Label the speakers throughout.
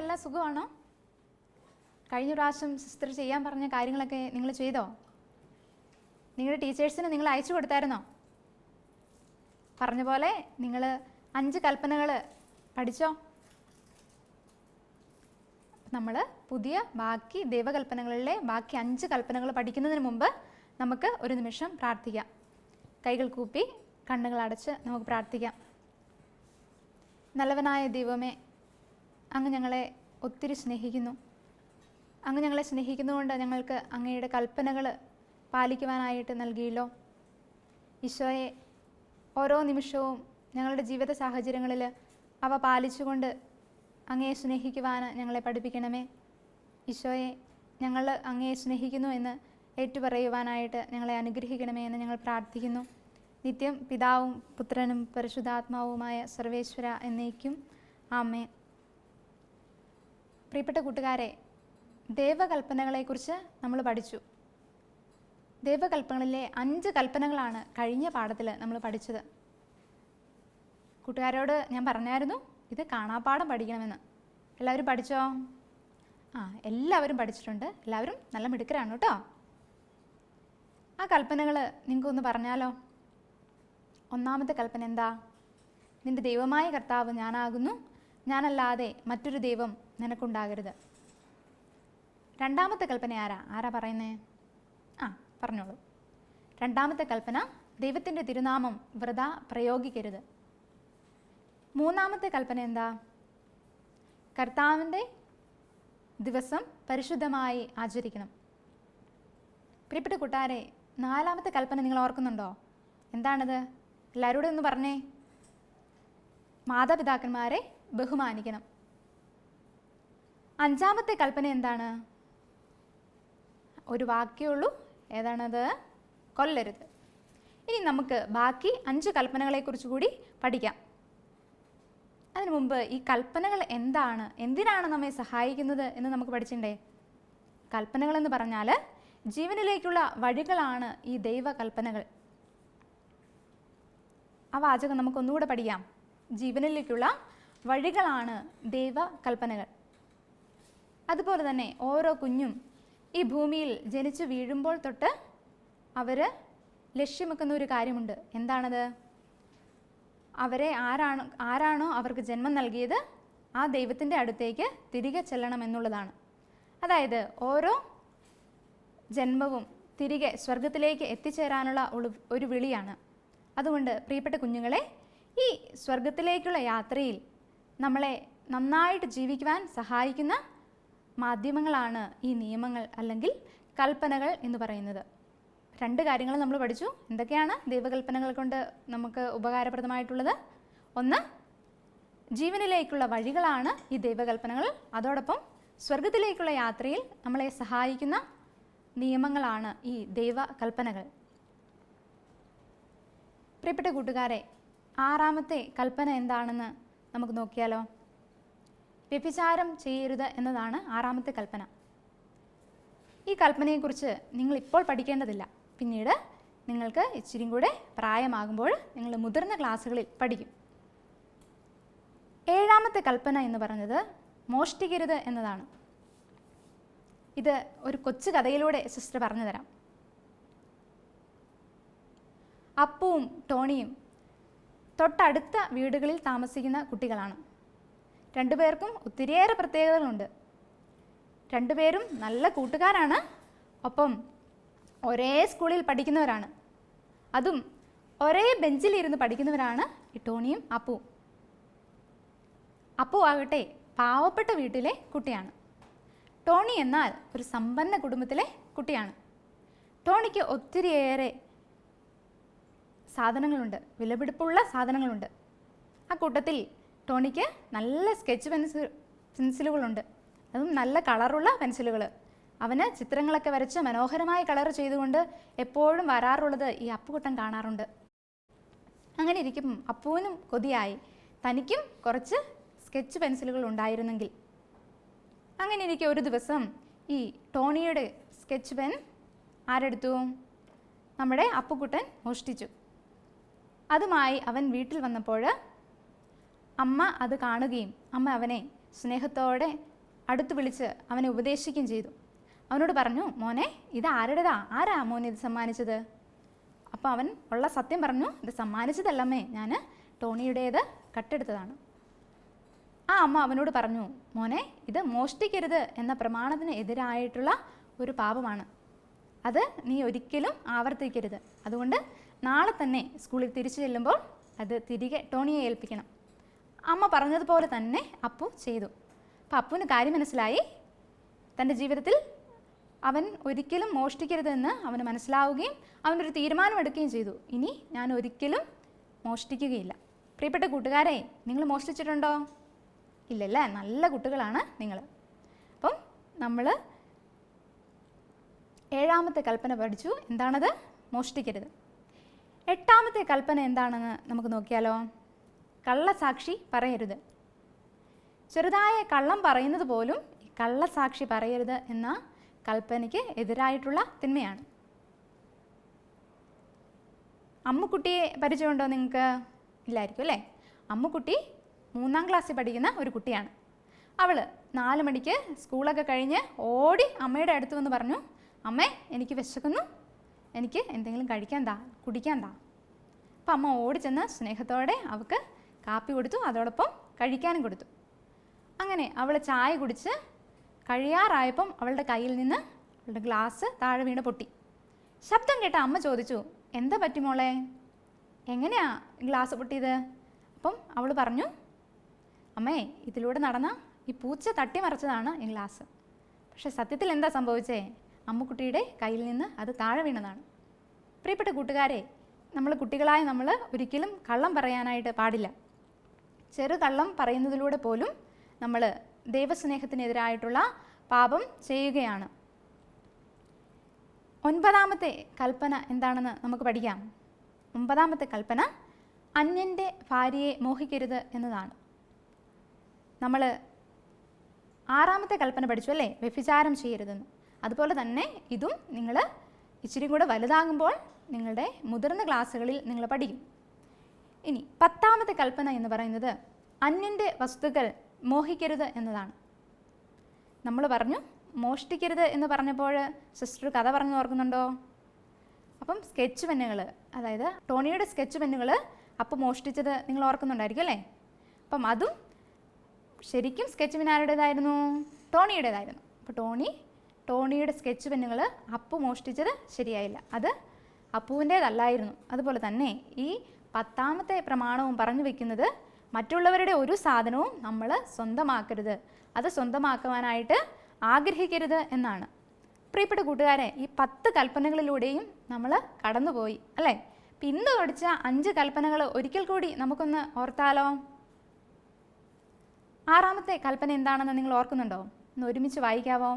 Speaker 1: കൂട്ടുകാർക്കെല്ലാം സുഖമാണോ? കഴിഞ്ഞ പ്രാവശ്യം സിസ്റ്റർ ചെയ്യാൻ പറഞ്ഞ കാര്യങ്ങളൊക്കെ നിങ്ങൾ ചെയ്തോ? നിങ്ങളുടെ ടീച്ചേഴ്സിന് നിങ്ങൾ അയച്ചു കൊടുത്തായിരുന്നോ? പറഞ്ഞ പോലെ നിങ്ങൾ അഞ്ച് കൽപ്പനകൾ പഠിച്ചോ? നമ്മൾ പുതിയ ബാക്കി ദൈവകൽപ്പനകളിലെ ബാക്കി അഞ്ച് കൽപ്പനകൾ പഠിക്കുന്നതിന് മുമ്പ് നമുക്ക് ഒരു നിമിഷം പ്രാർത്ഥിക്കാം. കൈകൾ കൂപ്പി കണ്ണുകൾ അടച്ച് നമുക്ക് പ്രാർത്ഥിക്കാം. നല്ലവനായ ദൈവമേ അങ്ങ് ഞങ്ങളെ ഒത്തിരി സ്നേഹിക്കുന്നു. അങ്ങ് ഞങ്ങളെ സ്നേഹിക്കുന്നതുകൊണ്ട് ഞങ്ങൾക്ക് അങ്ങയുടെ കൽപ്പനകൾ പാലിക്കുവാനായിട്ട് നൽകിയല്ലോ. ഈശോയെ ഓരോ നിമിഷവും ഞങ്ങളുടെ ജീവിത സാഹചര്യങ്ങളിൽ അവ പാലിച്ചുകൊണ്ട് അങ്ങയെ സ്നേഹിക്കുവാൻ ഞങ്ങളെ പഠിപ്പിക്കണമേ. ഈശോയെ ഞങ്ങൾ അങ്ങയെ സ്നേഹിക്കുന്നു എന്ന് ഏറ്റുപറയുവാനായിട്ട് ഞങ്ങളെ അനുഗ്രഹിക്കണമേ എന്ന് ഞങ്ങൾ പ്രാർത്ഥിക്കുന്നു. നിത്യം പിതാവും പുത്രനും പരിശുദ്ധാത്മാവുമായ സർവേശ്വര എന്നേക്കും. ആമേ പ്രിയപ്പെട്ട കൂട്ടുകാരെ ദേവകൽപ്പനകളെക്കുറിച്ച് നമ്മൾ പഠിച്ചു. ദേവകൽപ്പനകളിലെ അഞ്ച് കൽപ്പനകളാണ് കഴിഞ്ഞ പാഠത്തിൽ നമ്മൾ പഠിച്ചത്. കൂട്ടുകാരോട് ഞാൻ പറഞ്ഞായിരുന്നു ഇത് കാണാപ്പാഠം പഠിക്കണമെന്ന്. എല്ലാവരും പഠിച്ചോ? ആ എല്ലാവരും പഠിച്ചിട്ടുണ്ട്. എല്ലാവരും നല്ല മിടുക്കരാണ് കേട്ടോ. ആ കൽപ്പനകൾ നിങ്ങൾക്കൊന്ന് പറഞ്ഞാലോ? ഒന്നാമത്തെ കൽപ്പന എന്താ? നിന്റെ ദൈവമായ കർത്താവ് ഞാനാകുന്നു. ഞാനല്ലാതെ മറ്റൊരു ദൈവം നിനക്കുണ്ടാകരുത്. രണ്ടാമത്തെ കൽപ്പന ആരാ? ആരാ പറയുന്നേ? ആ പറഞ്ഞോളൂ. രണ്ടാമത്തെ കൽപ്പന ദൈവത്തിന്റെ തിരുനാമം വ്രത പ്രയോഗിക്കരുത്. മൂന്നാമത്തെ കൽപ്പന എന്താ? കർത്താവിന്റെ ദിവസം പരിശുദ്ധമായി ആചരിക്കണം. പ്രിയപ്പെട്ട കൂട്ടാരെ നാലാമത്തെ കൽപ്പന നിങ്ങൾ ഓർക്കുന്നുണ്ടോ? എന്താണത്? എല്ലാവരോടും ഒന്ന് പറഞ്ഞേ. മാതാപിതാക്കന്മാരെ ബഹുമാനിക്കണം. അഞ്ചാമത്തെ കൽപ്പന എന്താണ്? ഒരു വാക്യേ ഉള്ളൂ. ഏതാണത്? കൊല്ലരുത്. ഇനി നമുക്ക് ബാക്കി അഞ്ച് കൽപ്പനകളെക്കുറിച്ച് കൂടി പഠിക്കാം. അതിനു മുമ്പ് ഈ കൽപ്പനകൾ എന്താണ്? എന്തിനാണ് നമ്മെ സഹായിക്കുന്നത് എന്ന് നമുക്ക് പഠിച്ചിട്ടുണ്ടേ കൽപ്പനകൾ എന്ന് പറഞ്ഞാൽ ജീവനിലേക്കുള്ള വഴികളാണ് ഈ ദൈവ കൽപ്പനകൾ ആ വാചകം നമുക്കൊന്നുകൂടെ പഠിക്കാം. ജീവനിലേക്കുള്ള വഴികളാണ് ദൈവ കൽപ്പനകൾ അതുപോലെ തന്നെ ഓരോ കുഞ്ഞും ഈ ഭൂമിയിൽ ജനിച്ചു വീഴുമ്പോൾ തൊട്ട് അവർ ലക്ഷ്യമെക്കുന്ന ഒരു കാര്യമുണ്ട്. എന്താണത്? അവരെ ആരാണ് ആരാണോ അവർക്ക് ജന്മം നൽകിയത് ആ ദൈവത്തിന്റെ അടുത്തേക്ക് തിരികെ ചെല്ലണം എന്നുള്ളതാണ്. അതായത് ഓരോ ജന്മവും തിരികെ സ്വർഗത്തിലേക്ക് എത്തിച്ചേരാനുള്ള ഒരു- വിളിയാണ്. അതുകൊണ്ട് പ്രിയപ്പെട്ട കുഞ്ഞുങ്ങളെ ഈ സ്വർഗത്തിലേക്കുള്ള യാത്രയിൽ നമ്മളെ നന്നായിട്ട് ജീവിക്കുവാൻ സഹായിക്കുന്ന മാധ്യമങ്ങളാണ് ഈ നിയമങ്ങൾ അല്ലെങ്കിൽ കൽപ്പനകൾ എന്ന് പറയുന്നത്. രണ്ട് കാര്യങ്ങൾ നമ്മൾ പഠിച്ചു. എന്തൊക്കെയാണ് ദൈവകൽപ്പനകൾ കൊണ്ട് നമുക്ക് ഉപകാരപ്രദമായിട്ടുള്ളത്? ഒന്ന് ജീവനിലേക്കുള്ള വഴികളാണ് ഈ ദൈവകൽപ്പനകൾ. അതോടൊപ്പം സ്വർഗത്തിലേക്കുള്ള യാത്രയിൽ നമ്മളെ സഹായിക്കുന്ന നിയമങ്ങളാണ് ഈ ദൈവകൽപ്പനകൾ. പ്രിയപ്പെട്ട കൂട്ടുകാരെ ആറാമത്തെ കൽപ്പന എന്താണെന്ന് നമുക്ക് നോക്കിയാലോ? വ്യഭിചാരം ചെയ്യരുത് എന്നതാണ് ആറാമത്തെ കൽപ്പന. ഈ കൽപ്പനയെക്കുറിച്ച് നിങ്ങൾ ഇപ്പോൾ പഠിക്കേണ്ടതില്ല. പിന്നീട് നിങ്ങൾക്ക് ഇച്ചിരിയും കൂടെ പ്രായമാകുമ്പോൾ നിങ്ങൾ മുതിർന്ന ക്ലാസ്സുകളിൽ പഠിക്കും. ഏഴാമത്തെ കൽപ്പന എന്ന് പറഞ്ഞത് മോഷ്ടിക്കരുത് എന്നതാണ്. ഇത് ഒരു കൊച്ചു കഥയിലൂടെ സിസ്റ്റർ പറഞ്ഞു തരാം അപ്പുവും ടോണിയും തൊട്ടടുത്ത വീടുകളിൽ താമസിക്കുന്ന കുട്ടികളാണ്. രണ്ടുപേർക്കും ഒത്തിരിയേറെ പ്രത്യേകതകളുണ്ട്. രണ്ടുപേരും നല്ല കൂട്ടുകാരാണ്. ഒപ്പം ഒരേ സ്കൂളിൽ പഠിക്കുന്നവരാണ്. അതും ഒരേ ബെഞ്ചിലിരുന്ന് പഠിക്കുന്നവരാണ് ഇട്ടോണിയും അപ്പു. അപ്പു ആകട്ടെ പാവപ്പെട്ട വീട്ടിലെ കുട്ടിയാണ്. ടോണി എന്നാൽ ഒരു സമ്പന്ന കുടുംബത്തിലെ കുട്ടിയാണ്. ടോണിക്ക് ഒത്തിരിയേറെ സാധനങ്ങളുണ്ട്. വിലപിടിപ്പുള്ള സാധനങ്ങളുണ്ട്. ആ കൂട്ടത്തിൽ ടോണിക്ക് നല്ല സ്കെച്ച് പെൻസിൽ പെൻസിലുകളുണ്ട്. അതും നല്ല കളറുള്ള പെൻസിലുകൾ അവന് ചിത്രങ്ങളൊക്കെ വരച്ച് മനോഹരമായ കളർ ചെയ്തുകൊണ്ട് എപ്പോഴും വരാറുള്ളത് ഈ അപ്പുകുട്ടൻ കാണാറുണ്ട്. അങ്ങനെ ഇരിക്കും. അപ്പുവിനും കൊതിയായി. തനിക്കും കുറച്ച് സ്കെച്ച് പെൻസിലുകൾ ഉണ്ടായിരുന്നെങ്കിൽ. അങ്ങനെ ഇരിക്കെ ഒരു ദിവസം ഈ ടോണിയുടെ സ്കെച്ച് പെൻ ആരെടുത്തു? നമ്മുടെ അപ്പുക്കുട്ടൻ മോഷ്ടിച്ചു. അതുമായി അവൻ വീട്ടിൽ വന്നപ്പോൾ അമ്മ അത് കാണുകയും അമ്മ അവനെ സ്നേഹത്തോടെ അടുത്ത് വിളിച്ച് അവനെ ഉപദേശിക്കുകയും ചെയ്തു. അവനോട് പറഞ്ഞു മോനെ ഇത് ആരുടേതാ? ആരാ മോനെ ഇത് സമ്മാനിച്ചത്? അപ്പോൾ അവൻ ഉള്ള സത്യം പറഞ്ഞു ഇത് സമ്മാനിച്ചതല്ലമ്മേ ഞാൻ ടോണിയുടേത് കട്ടെടുത്തതാണ്. ആ അമ്മ അവനോട് പറഞ്ഞു മോനെ ഇത് മോഷ്ടിക്കരുത് എന്ന പ്രമാണത്തിന് എതിരായിട്ടുള്ള ഒരു പാപമാണ്. അത് നീ ഒരിക്കലും ആവർത്തിക്കരുത്. അതുകൊണ്ട് നാളെ തന്നെ സ്കൂളിൽ തിരിച്ചു ചെല്ലുമ്പോൾ അത് തിരികെ ടോണിയെ ഏൽപ്പിക്കണം. അമ്മ പറഞ്ഞതുപോലെ തന്നെ അപ്പു ചെയ്തു. അപ്പം അപ്പുവിന് കാര്യം മനസ്സിലായി. തന്റെ ജീവിതത്തിൽ അവൻ ഒരിക്കലും മോഷ്ടിക്കരുതെന്ന് അവന് മനസ്സിലാവുകയും അവനൊരു തീരുമാനമെടുക്കുകയും ചെയ്തു. ഇനി ഞാൻ ഒരിക്കലും മോഷ്ടിക്കുകയില്ല. പ്രിയപ്പെട്ട കൂട്ടുകാരെ നിങ്ങൾ മോഷ്ടിച്ചിട്ടുണ്ടോ? ഇല്ലല്ല നല്ല കുട്ടികളാണ് നിങ്ങൾ. അപ്പം നമ്മൾ ഏഴാമത്തെ കൽപ്പന പഠിച്ചു. എന്താണത്? മോഷ്ടിക്കരുത്. എട്ടാമത്തെ കൽപ്പന എന്താണെന്ന് നമുക്ക് നോക്കിയാലോ? കള്ളസാക്ഷി പറയരുത്. ചെറുതായ കള്ളം പറയുന്നത് പോലും കള്ളസാക്ഷി പറയരുത് എന്ന കൽപ്പനയ്ക്ക് എതിരായിട്ടുള്ള തിന്മയാണ്. അമ്മുക്കുട്ടിയെ പരിചയമുണ്ടോ നിങ്ങൾക്ക്? ഇല്ലായിരിക്കും അല്ലേ? അമ്മുക്കുട്ടി മൂന്നാം ക്ലാസ്സിൽ പഠിക്കുന്ന ഒരു കുട്ടിയാണ്. അവൾ നാല് മണിക്ക് സ്കൂളൊക്കെ കഴിഞ്ഞ് ഓടി അമ്മയുടെ അടുത്ത് വന്ന് പറഞ്ഞു അമ്മേ എനിക്ക് വിശക്കുന്നു. എനിക്ക് എന്തെങ്കിലും കഴിക്കാൻ താ കുടിക്കാൻ താ അപ്പം അമ്മ ഓടിച്ചെന്ന് സ്നേഹത്തോടെ അവൾക്ക് കാപ്പി കൊടുത്തു അതോടൊപ്പം കഴിക്കാനും കൊടുത്തു. അങ്ങനെ അവൾ ചായ കുടിച്ച് കഴിയാറായപ്പം അവളുടെ കയ്യിൽ നിന്ന് അവളുടെ ഗ്ലാസ് താഴെ വീണ് പൊട്ടി. ശബ്ദം കേട്ട അമ്മ ചോദിച്ചു എന്താ പറ്റി മോളെ? എങ്ങനെയാ ഗ്ലാസ് പൊട്ടിയത്? അപ്പം അവൾ പറഞ്ഞു അമ്മേ ഇതിലൂടെ നടന്ന ഈ പൂച്ച തട്ടിമറിച്ചതാണ് ഈ ഗ്ലാസ്. പക്ഷേ സത്യത്തിൽ എന്താ സംഭവിച്ചേ? അമ്മുക്കുട്ടിയുടെ കയ്യിൽ നിന്ന് അത് താഴെ വീണതാണ്. പ്രിയപ്പെട്ട കൂട്ടുകാരെ നമ്മൾ കുട്ടികളായ നമ്മൾ ഒരിക്കലും കള്ളം പറയാനായിട്ട് പാടില്ല. ചെറു കള്ളം പറയുന്നതിലൂടെ പോലും നമ്മൾ ദൈവസ്നേഹത്തിനെതിരായിട്ടുള്ള പാപം ചെയ്യുകയാണ്. ഒൻപതാമത്തെ കൽപ്പന എന്താണെന്ന് നമുക്ക് പഠിക്കാം. ഒമ്പതാമത്തെ കൽപ്പന അന്യന്റെ ഭാര്യയെ മോഹിക്കരുത് എന്നതാണ്. നമ്മൾ ആറാമത്തെ കൽപ്പന പഠിച്ചു അല്ലേ? വ്യഭിചാരം ചെയ്യരുതെന്ന്. അതുപോലെ തന്നെ ഇതും നിങ്ങൾ ഇച്ചിരി കൂടെ വലുതാകുമ്പോൾ നിങ്ങളുടെ മുതിർന്ന ക്ലാസ്സുകളിൽ നിങ്ങൾ പഠിക്കും. ഇനി പത്താമത്തെ കൽപ്പന എന്ന് പറയുന്നത് അന്യന്റെ വസ്തുക്കൾ മോഹിക്കരുത് എന്നതാണ്. നമ്മൾ പറഞ്ഞു മോഷ്ടിക്കരുത് എന്ന് പറഞ്ഞപ്പോൾ സിസ്റ്റർ കഥ പറഞ്ഞു ഓർക്കുന്നുണ്ടോ? അപ്പം സ്കെച്ച് പെന്നുകൾ അതായത് ടോണിയുടെ സ്കെച്ച് പെന്നുകൾ അപ്പം മോഷ്ടിച്ചത് നിങ്ങൾ ഓർക്കുന്നുണ്ടായിരിക്കും അല്ലേ? അപ്പം അതും ശരിക്കും സ്കെച്ച് പെൻ ആരുടേതായിരുന്നു? ടോണിയുടേതായിരുന്നു. അപ്പോൾ ടോണി ടോണിയുടെ സ്കെച്ച് പെന്നുകൾ അപ്പു മോഷ്ടിച്ചത് ശരിയായില്ല. അത് അപ്പുവിന്റേതല്ലായിരുന്നു. അതുപോലെ തന്നെ ഈ പത്താമത്തെ പ്രമാണവും പറഞ്ഞു വെക്കുന്നത് മറ്റുള്ളവരുടെ ഒരു സാധനവും നമ്മൾ സ്വന്തമാക്കരുത്. അത് സ്വന്തമാക്കുവാനായിട്ട് ആഗ്രഹിക്കരുത് എന്നാണ്. പ്രിയപ്പെട്ട കൂട്ടുകാരെ ഈ പത്ത് കൽപ്പനകളിലൂടെയും നമ്മൾ കടന്നുപോയി അല്ലേ? ഇന്ന് പഠിച്ച അഞ്ച് കൽപ്പനകൾ ഒരിക്കൽ കൂടി നമുക്കൊന്ന് ഓർത്താലോ? ആറാമത്തെ കൽപ്പന എന്താണെന്ന് നിങ്ങൾ ഓർക്കുന്നുണ്ടോ? ഒന്ന് ഒരുമിച്ച് വായിക്കാവോ?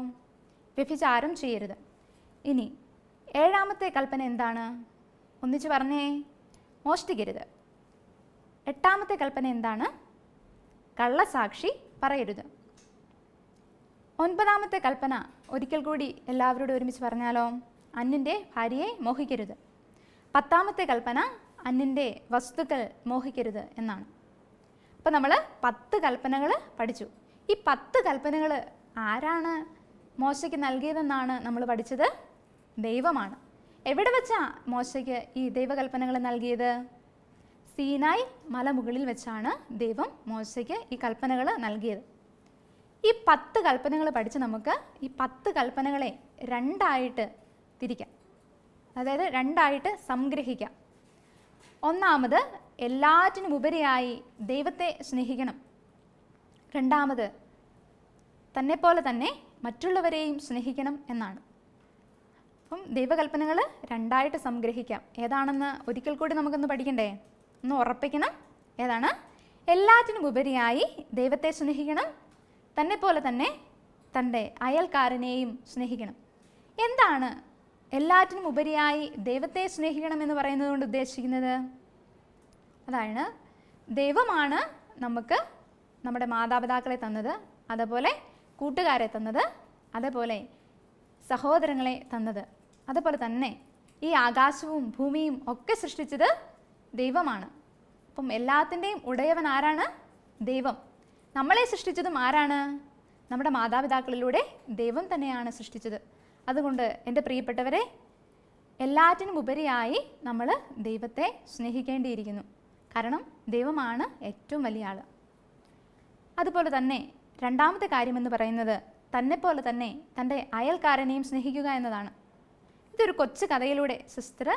Speaker 1: വ്യഭിചാരം ചെയ്യരുത്. ഇനി ഏഴാമത്തെ കൽപ്പന എന്താണ്? ഒന്നിച്ച് പറഞ്ഞേ. മോഷ്ടിക്കരുത്. എട്ടാമത്തെ കൽപ്പന എന്താണ്? കള്ളസാക്ഷി പറയരുത്. ഒൻപതാമത്തെ കൽപ്പന ഒരിക്കൽ കൂടി എല്ലാവരോടും ഒരുമിച്ച് പറഞ്ഞാലോ? അന്നിന്റെ ഭാര്യയെ മോഹിക്കരുത്. പത്താമത്തെ കൽപ്പന അന്നിന്റെ വസ്തുക്കൾ മോഹിക്കരുത് എന്നാണ്. അപ്പോൾ നമ്മൾ പത്ത് കൽപ്പനകൾ പഠിച്ചു. ഈ പത്ത് കൽപ്പനകൾ ആരാണ് മോശയ്ക്ക് നൽകിയതെന്നാണ് നമ്മൾ പഠിച്ചത്? ദൈവമാണ്. എവിടെ വെച്ചാ മോശയ്ക്ക് ഈ ദൈവകൽപ്പനകൾ നൽകിയത്? സീനായ് മലമുകളിൽ വെച്ചാണ് ദൈവം മോശയ്ക്ക് ഈ കൽപ്പനകൾ നൽകിയത്. ഈ പത്ത് കൽപ്പനകൾ പഠിച്ച് നമുക്ക് ഈ പത്ത് കൽപ്പനകളെ രണ്ടായിട്ട് തിരിക്കാം. അതായത് രണ്ടായിട്ട് സംഗ്രഹിക്കാം. ഒന്നാമത് എല്ലാറ്റിനും ഉപരിയായി ദൈവത്തെ സ്നേഹിക്കണം. രണ്ടാമത് തന്നെപ്പോലെ തന്നെ മറ്റുള്ളവരെയും സ്നേഹിക്കണം എന്നാണ്. അപ്പം ദൈവകൽപ്പനകൾ രണ്ടായിട്ട് സംഗ്രഹിക്കാം. ഏതാണെന്ന് ഒരിക്കൽ കൂടി നമുക്കൊന്ന് പഠിക്കണ്ടേ? ഒന്ന് ഉറപ്പിക്കണം. ഏതാണ്? എല്ലാറ്റിനും ഉപരിയായി ദൈവത്തെ സ്നേഹിക്കണം. തന്നെ പോലെ തന്നെ തന്റെ അയൽക്കാരനെയും സ്നേഹിക്കണം. എന്താണ് എല്ലാറ്റിനും ഉപരിയായി ദൈവത്തെ സ്നേഹിക്കണം എന്ന് പറയുന്നത് കൊണ്ട് ഉദ്ദേശിക്കുന്നത്? അതാണ് ദൈവമാണ് നമുക്ക് നമ്മുടെ മാതാപിതാക്കളെ തന്നത് അതുപോലെ കൂട്ടുകാരെ തന്നത് അതേപോലെ സഹോദരങ്ങളെ തന്നത്. അതുപോലെ തന്നെ ഈ ആകാശവും ഭൂമിയും ഒക്കെ സൃഷ്ടിച്ചത് ദൈവമാണ്. അപ്പം എല്ലാത്തിന്റെയും ഉടയവൻ ആരാണ്? ദൈവം. നമ്മളെ സൃഷ്ടിച്ചതും ആരാണ്? നമ്മുടെ മാതാപിതാക്കളിലൂടെ ദൈവം തന്നെയാണ് സൃഷ്ടിച്ചത്. അതുകൊണ്ട് എന്റെ പ്രിയപ്പെട്ടവരെ എല്ലാറ്റിനും ഉപരിയായി നമ്മൾ ദൈവത്തെ സ്നേഹിക്കേണ്ടിയിരിക്കുന്നു. കാരണം ദൈവമാണ് ഏറ്റവും വലിയ ആൾ അതുപോലെ തന്നെ രണ്ടാമത്തെ കാര്യമെന്ന് പറയുന്നത് തന്നെപ്പോലെ തന്നെ തന്റെ അയൽക്കാരനെയും സ്നേഹിക്കുക എന്നതാണ്. ഇതൊരു കൊച്ചു കഥയിലൂടെ സിസ്റ്റർ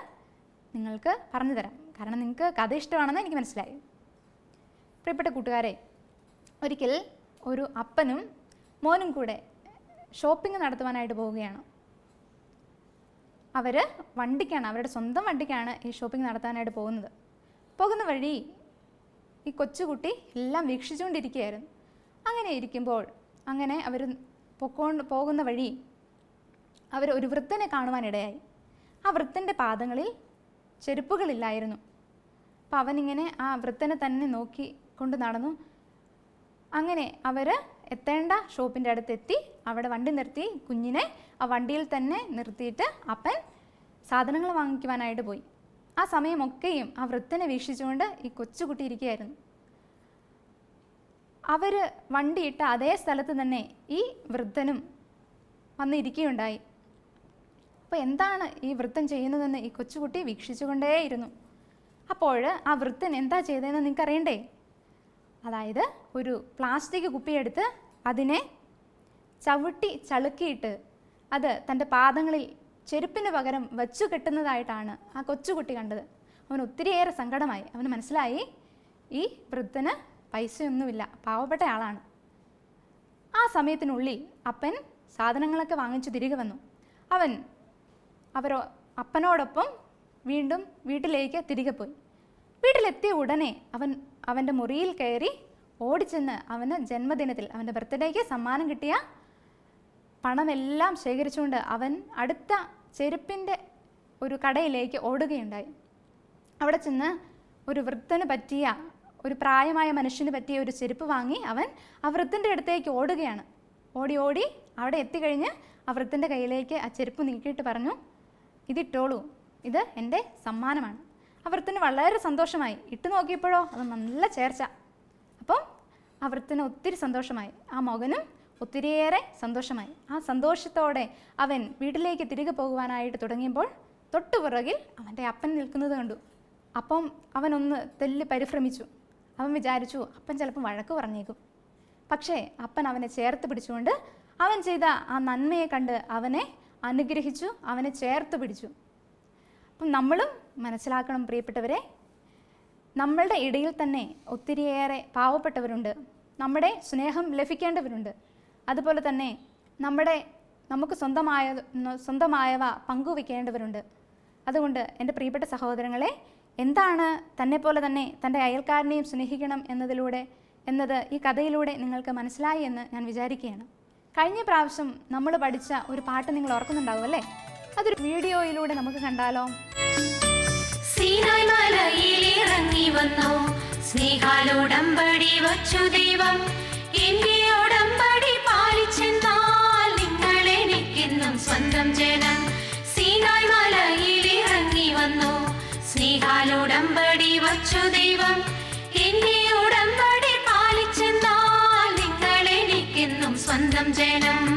Speaker 1: നിങ്ങൾക്ക് പറഞ്ഞു തരാം. കാരണം നിങ്ങൾക്ക് കഥ ഇഷ്ടമാണെന്ന് എനിക്ക് മനസ്സിലായി. പ്രിയപ്പെട്ട കൂട്ടുകാരെ ഒരിക്കൽ ഒരു അപ്പനും മോനും കൂടെ ഷോപ്പിംഗ് നടത്തുവാനായിട്ട് പോവുകയാണ്. അവർ വണ്ടിക്കാണ് അവരുടെ സ്വന്തം വണ്ടിക്കാണ് ഈ ഷോപ്പിംഗ് നടത്താനായിട്ട് പോകുന്നത്. പോകുന്ന വഴി ഈ കൊച്ചുകുട്ടി എല്ലാം വീക്ഷിച്ചുകൊണ്ടിരിക്കുകയായിരുന്നു. അങ്ങനെ ഇരിക്കുമ്പോൾ അങ്ങനെ അവർ പൊക്കോണ്ട് പോകുന്ന വഴി അവർ ഒരു വൃദ്ധനെ കാണുവാനിടയായി ആ വൃദ്ധന്റെ പാദങ്ങളിൽ ചെരുപ്പുകളില്ലായിരുന്നു. അപ്പോൾ അവനിങ്ങനെ ആ വൃദ്ധനെ തന്നെ നോക്കി കൊണ്ട് നടന്നു. അങ്ങനെ അവർ എത്തേണ്ട ഷോപ്പിന്റെ അടുത്തെത്തി. അവിടെ വണ്ടി നിർത്തി. കുഞ്ഞിനെ ആ വണ്ടിയിൽ തന്നെ നിർത്തിയിട്ട് അപ്പൻ സാധനങ്ങൾ വാങ്ങിക്കുവാനായിട്ട് പോയി. ആ സമയമൊക്കെയും ആ വൃദ്ധനെ വീക്ഷിച്ചുകൊണ്ട് ഈ കൊച്ചുകുട്ടി ഇരിക്കുകയായിരുന്നു. അവർ വണ്ടിയിട്ട അതേ സ്ഥലത്ത് തന്നെ ഈ വൃദ്ധനും വന്നിരിക്കുകയുണ്ടായി അപ്പോൾ എന്താണ് ഈ വൃദ്ധൻ ചെയ്യുന്നതെന്ന് ഈ കൊച്ചുകുട്ടി വീക്ഷിച്ചുകൊണ്ടേയിരുന്നു. അപ്പോൾ ആ വൃത്തൻ എന്താ ചെയ്തതെന്ന് നിങ്ങൾക്ക് അറിയണ്ടേ അതായത് ഒരു പ്ലാസ്റ്റിക് കുപ്പിയെടുത്ത് അതിനെ ചവിട്ടി ചളുക്കിയിട്ട് അത് തന്റെ പാദങ്ങളിൽ ചെരുപ്പിന് പകരം വച്ചു കെട്ടുന്നതായിട്ടാണ് ആ കൊച്ചുകുട്ടി കണ്ടത്. അവൻ ഒത്തിരിയേറെ സങ്കടമായി. അവന് മനസ്സിലായി ഈ വൃദ്ധന് പൈസയൊന്നുമില്ല പാവപ്പെട്ട ആളാണ്. ആ സമയത്തിനുള്ളിൽ അപ്പൻ സാധനങ്ങളൊക്കെ വാങ്ങിച്ചു തിരികെ വന്നു. അവൻ അവരോ അപ്പനോടൊപ്പം വീണ്ടും വീട്ടിലേക്ക് തിരികെ പോയി. വീട്ടിലെത്തിയ ഉടനെ അവൻ അവന്റെ മുറിയിൽ കയറി ഓടിച്ചെന്ന് അവന് ജന്മദിനത്തിൽ അവന്റെ ബർത്ത്ഡേക്ക് സമ്മാനം കിട്ടിയ പണമെല്ലാം ശേഖരിച്ചുകൊണ്ട് അവൻ അടുത്ത ചെരുപ്പിന്റെ ഒരു കടയിലേക്ക് ഓടുകയുണ്ടായി. അവിടെ ചെന്ന് ഒരു വൃദ്ധന് പറ്റിയ ഒരു പ്രായമായ മനുഷ്യന് പറ്റിയ ഒരു ചെരുപ്പ് വാങ്ങി അവൻ ആ വൃദ്ധന്റെ അടുത്തേക്ക് ഓടുകയാണ്. ഓടി ഓടി അവിടെ എത്തിക്കഴിഞ്ഞ് ആ വൃദ്ധന്റെ കയ്യിലേക്ക് ആ ചെരുപ്പ് നീക്കിയിട്ട് പറഞ്ഞു ഇതിട്ടോളൂ. ഇത് എന്റെ സമ്മാനമാണ്. വൃദ്ധന് വളരെ സന്തോഷമായി. ഇട്ട് നോക്കിയപ്പോഴോ അത് നല്ല ചേർച്ച. അപ്പം വൃദ്ധന് ഒത്തിരി സന്തോഷമായി. ആ മകനും ഒത്തിരിയേറെ സന്തോഷമായി. ആ സന്തോഷത്തോടെ അവൻ വീട്ടിലേക്ക് തിരികെ പോകുവാനായിട്ട് തുടങ്ങിയപ്പോൾ തൊട്ടുപുറകിൽ അവന്റെ അപ്പൻ നിൽക്കുന്നത് കണ്ടു. അപ്പം അവനൊന്ന് തെല്ല് പരിഭ്രമിച്ചു. അവൻ വിചാരിച്ചു അപ്പൻ ചിലപ്പോൾ വഴക്ക് പറഞ്ഞേക്കും. പക്ഷേ അപ്പൻ അവനെ ചേർത്ത് പിടിച്ചുകൊണ്ട് അവൻ ചെയ്ത ആ നന്മയെ കണ്ട് അവനെ അനുഗ്രഹിച്ചു അവനെ ചേർത്ത് പിടിച്ചു. അപ്പം നമ്മളും മനസ്സിലാക്കണം പ്രിയപ്പെട്ടവരെ നമ്മളുടെ ഇടയിൽ തന്നെ ഒത്തിരിയേറെ പാവപ്പെട്ടവരുണ്ട്. നമ്മുടെ സ്നേഹം ലഭിക്കേണ്ടവരുണ്ട്. അതുപോലെ തന്നെ നമ്മുടെ നമുക്ക് സ്വന്തമായ സ്വന്തമായവ പങ്കുവയ്ക്കേണ്ടവരുണ്ട്. അതുകൊണ്ട് എന്റെ പ്രിയപ്പെട്ട സഹോദരങ്ങളെ എന്താണ് തന്നെ പോലെ തന്നെ തന്റെ അയൽക്കാരനെയും സ്നേഹിക്കണം എന്നതിലൂടെ എന്നത് ഈ കഥയിലൂടെ നിങ്ങൾക്ക് മനസ്സിലായി എന്ന് ഞാൻ വിചാരിക്കുകയാണ്. കഴിഞ്ഞ പ്രാവശ്യം നമ്മൾ പഠിച്ച ഒരു പാട്ട് നിങ്ങൾ ഓർക്കുന്നുണ്ടാവും അല്ലേ? അതൊരു വീഡിയോയിലൂടെ നമുക്ക് കണ്ടാലോ?
Speaker 2: ഇറങ്ങി വന്നു. വച്ചു ദൈവം. എന്റെ ഉടമ്പടി സ്വന്തം ജനം. സീനായ് മലയിൽ വന്നു വച്ചു ദൈവം. എന്റെ എനിക്കെന്നും സ്വന്തം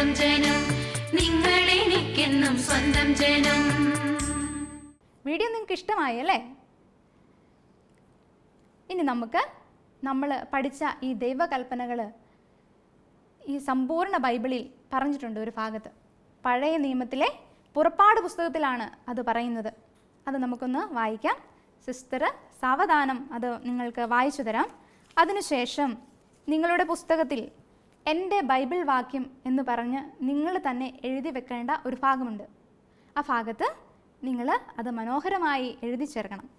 Speaker 2: സ്വന്തം ജനം നിങ്ങൾ എനിക്കെന്നും സ്വന്തം ജനം.
Speaker 1: വീഡിയോ നിങ്ങൾക്ക് ഇഷ്ടമായി അല്ലേ? ഇനി നമുക്ക് നമ്മൾ പഠിച്ച ഈ ദൈവകൽപ്പനകൾ ഈ സമ്പൂർണ ബൈബിളിൽ പറഞ്ഞിട്ടുണ്ട് ഒരു ഭാഗത്ത്. പഴയ നിയമത്തിലെ പുറപ്പാട് പുസ്തകത്തിലാണ് അത് പറയുന്നത്. അത് നമുക്കൊന്ന് വായിക്കാം. സിസ്റ്റർ സാവധാനം അത് നിങ്ങൾക്ക് വായിച്ചു തരാം. അതിനുശേഷം നിങ്ങളുടെ പുസ്തകത്തിൽ എന്റെ ബൈബിൾ വാക്യം എന്ന് പറഞ്ഞ് നിങ്ങൾ തന്നെ എഴുതി വെക്കേണ്ട ഒരു ഭാഗമുണ്ട്. ആ ഭാഗത്ത് നിങ്ങൾ അത് മനോഹരമായി എഴുതി ചേർക്കണം.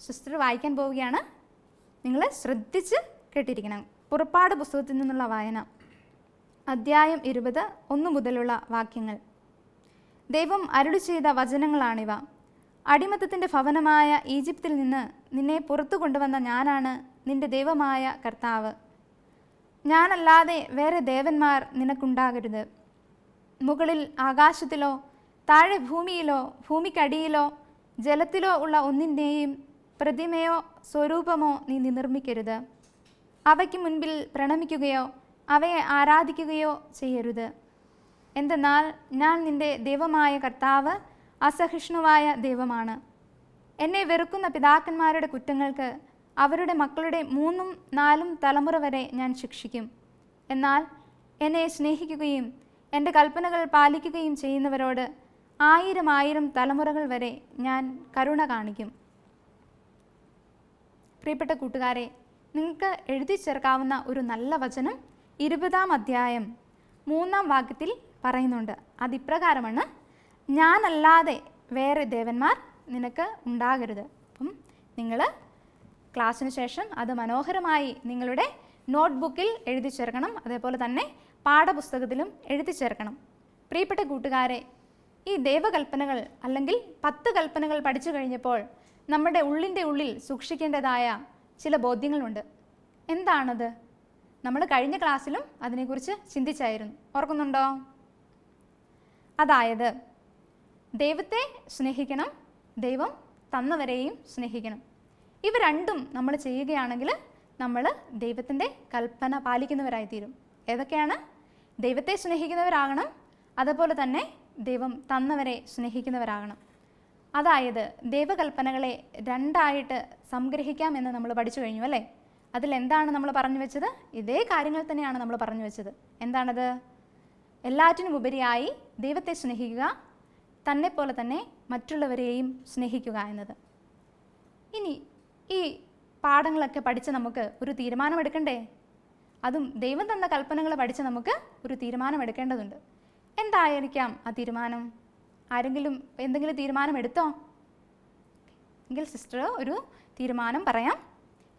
Speaker 1: സിസ്റ്റർ വായിക്കാൻ പോവുകയാണ്. നിങ്ങൾ ശ്രദ്ധിച്ച് കേട്ടിരിക്കണം. പുറപ്പാട് പുസ്തകത്തിൽ നിന്നുള്ള വായന. അദ്ധ്യായം ഇരുപത് ഒന്ന് മുതലുള്ള വാക്യങ്ങൾ. ദൈവം അരുളി ചെയ്ത വചനങ്ങളാണിവ. അടിമത്തത്തിന്റെ ഭവനമായ ഈജിപ്തിൽ നിന്ന് നിന്നെ പുറത്തു കൊണ്ടുവന്ന ഞാനാണ് നിന്റെ ദൈവമായ കർത്താവ്. ഞാനല്ലാതെ വേറെ ദേവന്മാർ നിനക്കുണ്ടാകരുത്. മുകളിൽ ആകാശത്തിലോ താഴെ ഭൂമിയിലോ ഭൂമിക്കടിയിലോ ജലത്തിലോ ഉള്ള ഒന്നിന്റെയും പ്രതിമയോ സ്വരൂപമോ നീ നിർമ്മിക്കരുത് അവയ്ക്ക് മുൻപിൽ പ്രണമിക്കുകയോ അവയെ ആരാധിക്കുകയോ ചെയ്യരുത്. എന്തെന്നാൽ ഞാൻ നിന്റെ ദൈവമായ കർത്താവ് അസഹിഷ്ണുവായ ദൈവമാണ്. എന്നെ വെറുക്കുന്ന പിതാക്കന്മാരുടെ കുറ്റങ്ങൾക്ക് അവരുടെ മക്കളുടെ മൂന്നും നാലും തലമുറ വരെ ഞാൻ ശിക്ഷിക്കും. എന്നാൽ എന്നെ സ്നേഹിക്കുകയും എന്റെ കൽപ്പനകൾ പാലിക്കുകയും ചെയ്യുന്നവരോട് ആയിരം ആയിരം തലമുറകൾ വരെ ഞാൻ കരുണ കാണിക്കും. പ്രിയപ്പെട്ട കൂട്ടുകാരെ നിങ്ങൾക്ക് എഴുതി ചേർക്കാവുന്ന ഒരു നല്ല വചനം ഇരുപതാം അധ്യായം മൂന്നാം വാക്യത്തിൽ പറയുന്നുണ്ട്. അതിപ്രകാരമാണ് ഞാനല്ലാതെ വേറെ ദേവന്മാർ നിനക്ക് ഉണ്ടാകരുത്. അപ്പം നിങ്ങൾ ക്ലാസ്സിന് ശേഷം അത് മനോഹരമായി നിങ്ങളുടെ നോട്ട്ബുക്കിൽ എഴുതി ചേർക്കണം. അതേപോലെ തന്നെ പാഠപുസ്തകത്തിലും എഴുതി ചേർക്കണം. പ്രിയപ്പെട്ട കൂട്ടുകാരെ ഈ ദൈവകൽപ്പനകൾ അല്ലെങ്കിൽ പത്ത് കൽപ്പനകൾ പഠിച്ചു കഴിഞ്ഞപ്പോൾ നമ്മുടെ ഉള്ളിന്റെ ഉള്ളിൽ സൂക്ഷിക്കേണ്ടതായ ചില ബോധ്യങ്ങളുണ്ട്. എന്താണത്? നമ്മൾ കഴിഞ്ഞ ക്ലാസ്സിലും അതിനെക്കുറിച്ച് ചിന്തിച്ചായിരുന്നു. ഓർക്കുന്നുണ്ടോ? അതായത് ദൈവത്തെ സ്നേഹിക്കണം ദൈവം തന്നവരെയും സ്നേഹിക്കണം. ഇവ രണ്ടും നമ്മൾ ചെയ്യുകയാണെങ്കിൽ നമ്മൾ ദൈവത്തിന്റെ കൽപ്പന പാലിക്കുന്നവരായി തീരും ഏതൊക്കെയാണ്? ദൈവത്തെ സ്നേഹിക്കുന്നവരാകണം അതുപോലെ തന്നെ ദൈവം തന്നവരെ സ്നേഹിക്കുന്നവരാകണം. അതായത് ദൈവകൽപ്പനകളെ രണ്ടായിട്ട് സംഗ്രഹിക്കാം എന്ന് നമ്മൾ പഠിച്ചു കഴിഞ്ഞു അല്ലേ? അതിലെന്താണ് നമ്മൾ പറഞ്ഞു വെച്ചത്? ഇതേ കാര്യങ്ങൾ തന്നെയാണ് നമ്മൾ പറഞ്ഞു വെച്ചത്. എന്താണത്? എല്ലാറ്റിനും ഉപരിയായി ദൈവത്തെ സ്നേഹിക്കുക തന്നെപ്പോലെ തന്നെ മറ്റുള്ളവരെയും സ്നേഹിക്കുക എന്നത്. ഇനി ഈ പാഠങ്ങളൊക്കെ പഠിച്ച് നമുക്ക് ഒരു തീരുമാനമെടുക്കണ്ടേ? അതും ദൈവം തന്ന കൽപ്പനകൾ പഠിച്ച് നമുക്ക് ഒരു തീരുമാനമെടുക്കേണ്ടതുണ്ട്. എന്തായിരിക്കാം ആ തീരുമാനം? ആരെങ്കിലും എന്തെങ്കിലും തീരുമാനം എടുത്തോ എങ്കിൽ സിസ്റ്റർ ഒരു തീരുമാനം പറയാം.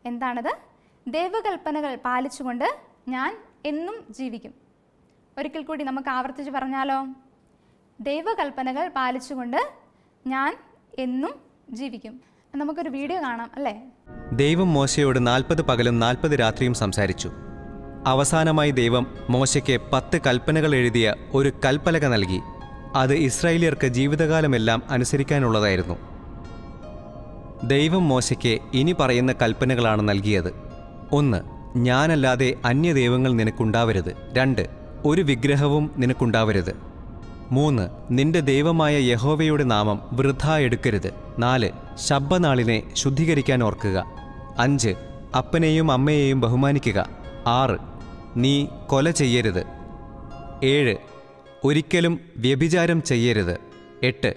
Speaker 1: എന്താണത്? ദൈവകൽപ്പനകൾ പാലിച്ചുകൊണ്ട് ഞാൻ എന്നും ജീവിക്കും. ഒരിക്കൽ കൂടി നമുക്ക് ആവർത്തിച്ച് പറഞ്ഞാലോ? ദൈവകൽപ്പനകൾ പാലിച്ചുകൊണ്ട് ഞാൻ എന്നും ജീവിക്കും. നമുക്കൊരു വീഡിയോ കാണാം അല്ലേ?
Speaker 3: ദൈവം മോശയോട് നാൽപ്പത് പകലും നാൽപ്പത് രാത്രിയും സംസാരിച്ചു. അവസാനമായി ദൈവം മോശയ്ക്ക് പത്ത് കൽപ്പനകൾ എഴുതിയ ഒരു കൽപ്പലക നൽകി. അത് ഇസ്രായേലിയർക്ക് ജീവിതകാലമെല്ലാം അനുസരിക്കാനുള്ളതായിരുന്നു. ദൈവം മോശയ്ക്ക് ഇനി പറയുന്ന കൽപ്പനകളാണ് നൽകിയത്. ഒന്ന് ഞാനല്ലാതെ അന്യദൈവങ്ങൾ നിനക്കുണ്ടാവരുത്. രണ്ട് ഒരു വിഗ്രഹവും നിനക്കുണ്ടാവരുത്. മൂന്ന് നിന്റെ ദൈവമായ യഹോവയുടെ നാമം വൃഥ എടുക്കരുത്. നാല് ശബ്ദനാളിനെ ശുദ്ധീകരിക്കാൻ ഓർക്കുക. അഞ്ച് അപ്പനെയും അമ്മയെയും ബഹുമാനിക്കുക. ആറ് നീ കൊല ചെയ്യരുത്. ഏഴ് ഒരിക്കലും വ്യഭിചാരം ചെയ്യരുത്. എട്ട്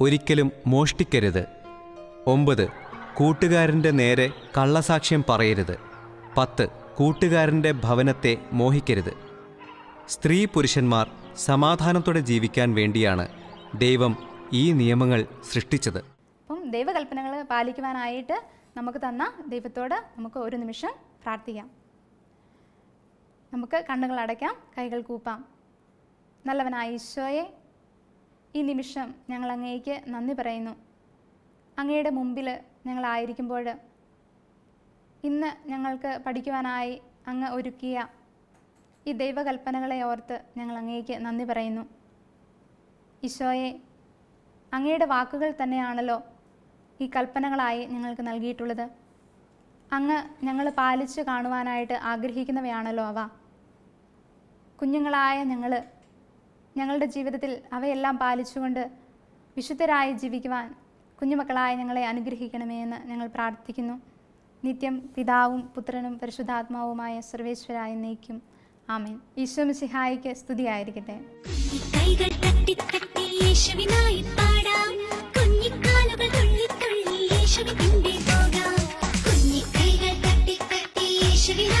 Speaker 3: ഒരിക്കലും മോഷ്ടിക്കരുത്. ഒമ്പത് കൂട്ടുകാരന്റെ നേരെ കള്ളസാക്ഷ്യം പറയരുത്. പത്ത് കൂട്ടുകാരന്റെ ഭവനത്തെ മോഹിക്കരുത്. സ്ത്രീ പുരുഷന്മാർ സമാധാനത്തോടെ ജീവിക്കാൻ വേണ്ടിയാണ് ദൈവം ഈ നിയമങ്ങൾ സൃഷ്ടിച്ചത്.
Speaker 1: അപ്പം ദൈവകൽപ്പനകൾ പാലിക്കുവാനായിട്ട് നമുക്ക് തന്ന ദൈവത്തോട് നമുക്ക് ഒരു നിമിഷം പ്രാർത്ഥിക്കാം. നമുക്ക് കണ്ണുകൾ അടയ്ക്കാം കൈകൾ കൂപ്പാം. നല്ലവനായ ഈശോയെ ഈ നിമിഷം ഞങ്ങൾ അങ്ങേക്ക് നന്ദി പറയുന്നു. അങ്ങയുടെ മുമ്പിൽ ഞങ്ങളായിരിക്കുമ്പോൾ ഇന്ന് ഞങ്ങൾക്ക് പഠിക്കുവാനായി അങ്ങ് ഒരുക്കിയ ഈ ദൈവകൽപ്പനകളെ ഓർത്ത് ഞങ്ങൾ അങ്ങേക്ക് നന്ദി പറയുന്നു. ഈശോയെ അങ്ങയുടെ വാക്കുകൾ തന്നെയാണല്ലോ ഈ കൽപ്പനകളായി ഞങ്ങൾക്ക് നൽകിയിട്ടുള്ളത്. അങ്ങ് ഞങ്ങൾ പാലിച്ചു കാണുവാനായിട്ട് ആഗ്രഹിക്കുന്നവയാണല്ലോ അവ. കുഞ്ഞുങ്ങളായ ഞങ്ങൾ ഞങ്ങളുടെ ജീവിതത്തിൽ അവയെല്ലാം പാലിച്ചുകൊണ്ട് വിശുദ്ധരായി ജീവിക്കുവാൻ കുഞ്ഞുമക്കളായ ഞങ്ങളെ അനുഗ്രഹിക്കണമേ എന്ന് ഞങ്ങൾ പ്രാർത്ഥിക്കുന്നു. നിത്യം പിതാവും പുത്രനും പരിശുദ്ധാത്മാവുമായ സർവേശ്വരായ നയിക്കും. ആമീൻ. ഈശോ മിശിഹായിക്ക് സ്തുതിയായിരിക്കട്ടെ.
Speaker 2: കൈകൾ തട്ടി തട്ടി യേശുവിനായി പാടാം. കുഞ്ഞിക്കാലുകൾ തുള്ളി തുള്ളി യേശുവിൻ പിൻപേ പോകാം കുഞ്ഞിക്കൈകൾ കട്ടി കട്ടി യേശുവിൻ